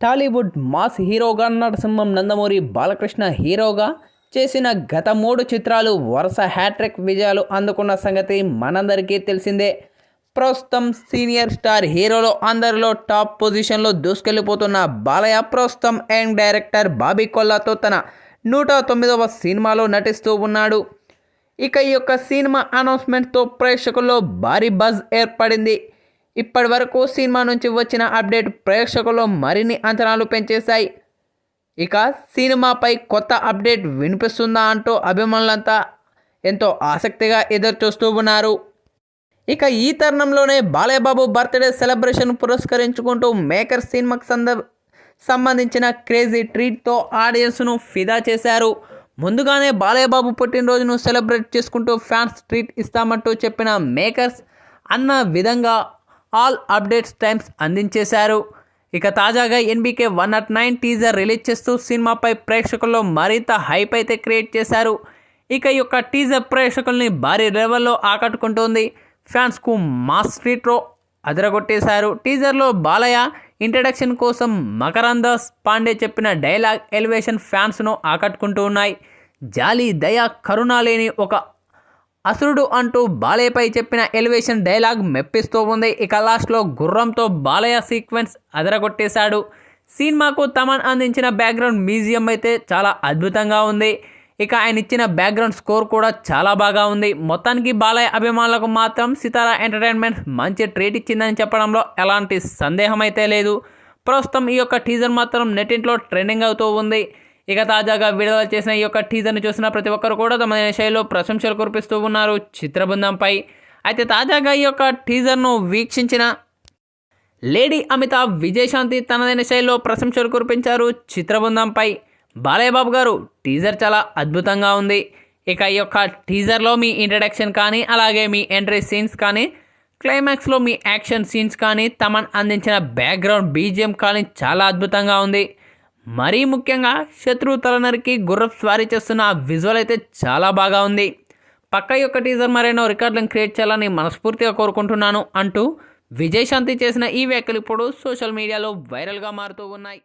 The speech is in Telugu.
టాలీవుడ్ మాస్ హీరోగా నరసింహం నందమూరి బాలకృష్ణ హీరోగా చేసిన గత మూడు చిత్రాలు వరుస హ్యాట్రిక్ విజయాలు అందుకున్న సంగతి మనందరికీ తెలిసిందే. ప్రస్తుతం సీనియర్ స్టార్ హీరోలో అందరిలో టాప్ పొజిషన్లో దూసుకెళ్ళిపోతున్న బాలయ్య ప్రస్తుతం యంగ్ డైరెక్టర్ బాబీ కొల్లాతో తన నూట తొమ్మిదవ సినిమాలో నటిస్తూ ఉన్నాడు. ఇక ఈ యొక్క సినిమా అనౌన్స్మెంట్తో ప్రేక్షకుల్లో భారీ బజ్ ఏర్పడింది. ఇప్పటి వరకు సినిమా నుంచి వచ్చిన అప్డేట్ ప్రేక్షకుల్లో మరిన్ని అంచనాలు పెంచేశాయి. ఇక సినిమాపై కొత్త అప్డేట్ వినిపిస్తుందా అంటూ అభిమానులంతా ఎంతో ఆసక్తిగా ఎదురుచూస్తూ ఉన్నారు. ఇక ఈ తరుణంలోనే బాలయ్యబాబు బర్త్డే సెలబ్రేషన్ పురస్కరించుకుంటూ మేకర్ సినిమాకి సంద సంబంధించిన క్రేజీ ట్రీట్తో ఆడియన్స్ను ఫిదా చేశారు. ముందుగానే బాలయ్యబాబు పుట్టినరోజును సెలబ్రేట్ చేసుకుంటూ ఫ్యాన్స్ ట్రీట్ ఇస్తామంటూ చెప్పిన మేకర్స్ అన్న విధంగా ఆల్ అప్డేట్స్ టైమ్స్ అందించేశారు. ఇక తాజాగా NBK one nought nine teaser release చేస్తూ సినిమాపై ప్రేక్షకుల్లో మరింత హైప్ అయితే క్రియేట్ చేశారు. ఇక ఈ యొక్క టీజర్ ప్రేక్షకుల్ని భారీ లెవెల్లో ఆకట్టుకుంటుంది. ఫ్యాన్స్కు మాస్ స్ట్రీట్లో అదరగొట్టేశారు. టీజర్లో బాలయ్య ఇంట్రడక్షన్ కోసం మకరందాస్ పాండే చెప్పిన డైలాగ్ ఎలివేషన్ ఫ్యాన్స్ను ఆకట్టుకుంటూ ఉన్నాయి. జాలి దయ కరుణ లేని ఒక అసురుడు అంటూ బాలయ్యపై చెప్పిన ఎలివేషన్ డైలాగ్ మెప్పిస్తూ ఉంది. ఇక లాస్ట్లో గుర్రంతో బాలయ్య సీక్వెన్స్ అదరగొట్టేశాడు. సినిమాకు తమన్ అందించిన బ్యాక్గ్రౌండ్ మ్యూజియం అయితే చాలా అద్భుతంగా ఉంది. ఇక ఆయన ఇచ్చిన బ్యాక్గ్రౌండ్ స్కోర్ కూడా చాలా బాగా ఉంది. మొత్తానికి బాలయ్య అభిమానులకు మాత్రం సితారా ఎంటర్టైన్మెంట్ మంచి ట్రీట్ ఇచ్చిందని చెప్పడంలో ఎలాంటి సందేహం అయితే లేదు. ప్రస్తుతం ఈ యొక్క టీజర్ మాత్రం నెట్టింట్లో ట్రెండింగ్ అవుతూ ఉంది. ఇక తాజాగా విడుదల చేసిన ఈ యొక్క టీజర్ను చూసిన ప్రతి ఒక్కరు కూడా తమ శైలిలో ప్రశంసలు కురిపిస్తూ ఉన్నారు. చిత్రబృందంపై అయితే తాజాగా ఈ యొక్క టీజర్ను వీక్షించిన లేడీ అమితాబ్ విజయశాంతి తనదైన శైలిలో ప్రశంసలు కురిపించారు. చిత్రబృందంపై బాలయ్యబాబు గారు టీజర్ చాలా అద్భుతంగా ఉంది. ఇక ఈ యొక్క టీజర్లో మీ ఇంట్రడక్షన్ కానీ అలాగే మీ ఎంట్రీ సీన్స్ కానీ క్లైమాక్స్లో మీ యాక్షన్ సీన్స్ కానీ తమన్ అందించిన బ్యాక్గ్రౌండ్ బీజిఎం కానీ చాలా అద్భుతంగా ఉంది. మరీ ముఖ్యంగా శత్రు తలనరికి గుర్రపు స్వారీ చేస్తున్న ఆ విజువల్ అయితే చాలా బాగా ఉంది. పక్క యొక్క టీజర్ మరెన్నో రికార్డులను క్రియేట్ చేయాలని మనస్ఫూర్తిగా కోరుకుంటున్నాను అంటూ విజయశాంతి చేసిన ఈ వ్యాఖ్యలు ఇప్పుడు సోషల్ మీడియాలో వైరల్గా మారుతూ ఉన్నాయి.